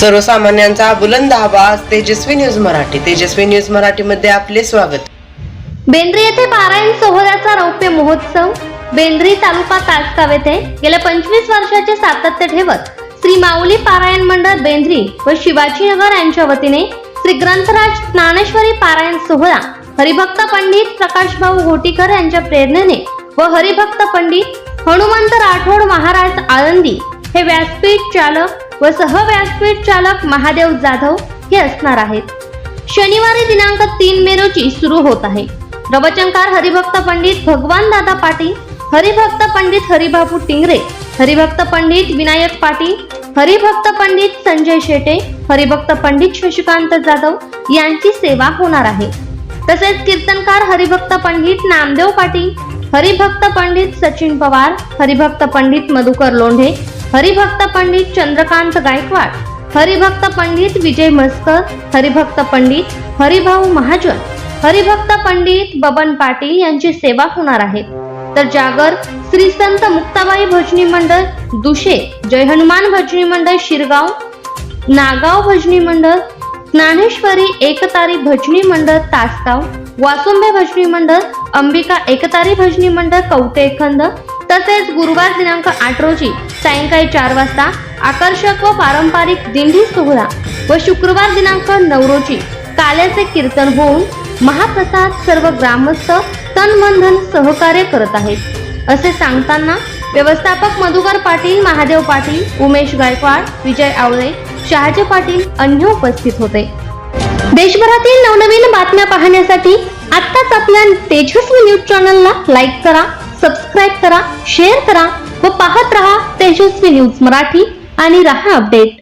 सर्वसामान्यांचा बुलंद आवाज तेजस्वी न्यूज मराठी. तेजस्वी न्यूज मराठी मध्ये आपले स्वागत. बेंद्री येथे पारायण सोहळ्याचा रौप्य महोत्सव बेंद्री तालुका तासगाव येथे गेल्या पंचवीस वर्षाचे सातत्य ठेवत श्री माऊली पारायण मंडळ बेंद्री व शिवाजीनगर यांच्या वतीने श्री ग्रंथराज ज्ञानेश्वरी पारायण सोहळा हरिभक्त पंडित प्रकाशभाऊ घोटीकर यांच्या प्रेरणेने व हरिभक्त पंडित हनुमंत राठोड महाराज आळंदी हे व्यासपीठ चालक व सह व्यासपीठ चालक महादेव जाधव हे असणार आहेत. शनिवारी दिनांक तीन मे रोजी सुरू होत आहे. प्रवचनकार हरिभक्त पंडित भगवान दादा पाटील हरिभक्त पंडित हरिबाबू टिंगरे हरिभक्त पंडित विनायक पाटील हरिभक्त पंडित संजय शेटे हरिभक्त पंडित शशिकांत जाधव यांची सेवा होणार आहे. तसेच कीर्तनकार हरिभक्त पंडित नामदेव पाटील हरिभक्त पंडित सचिन पवार हरिभक्त पंडित मधुकर लोंढे हरिभक्त पंडित चंद्रकांत गायकवाड हरिभक्त पंडित विजय मस्कर हरिभक्त पंडित हरिभाऊ महाजन हरिभक्त पंडित बबन पाटील यांची सेवा होणार आहे. तर जागर श्री संत मुक्ताबाई भजनी मंडळ दुशे जय हनुमान भजनी मंडळ शिरगाव नागाव भजनी मंडळ ज्ञानेश्वरी एकतारी भजनी मंडळ तासगाव वासुंबे भजनी मंडळ अंबिका एकतारी भजनी मंडळ कवटेखंद तसेच गुरुवार दिनांक आठ रोजी सायंकाळी चार वाजता आकर्षक व पारंपरिक दिंडी सोहळा व शुक्रवार दिनांक नऊ रोजी काल्याचे कीर्तन होऊन महाप्रसाद सर्व ग्रामस्थ तन मन धन सहकार्य करत आहेत. असे सांगताना व्यवस्थापक मधुकर पाटील महादेव पाटील उमेश गायकवाड विजय आवळे शहाजी पाटील अन्य उपस्थित होते. देशभरातील नवनवीन बातम्या पाहण्यासाठी आत्ताच आपल्या तेजस्वी न्यूज चॅनलला लाईक करा. सबस्क्राईब करा शेअर करा व पाहत रहा तेजस्वी न्यूज मराठी आणि रहा अपडेट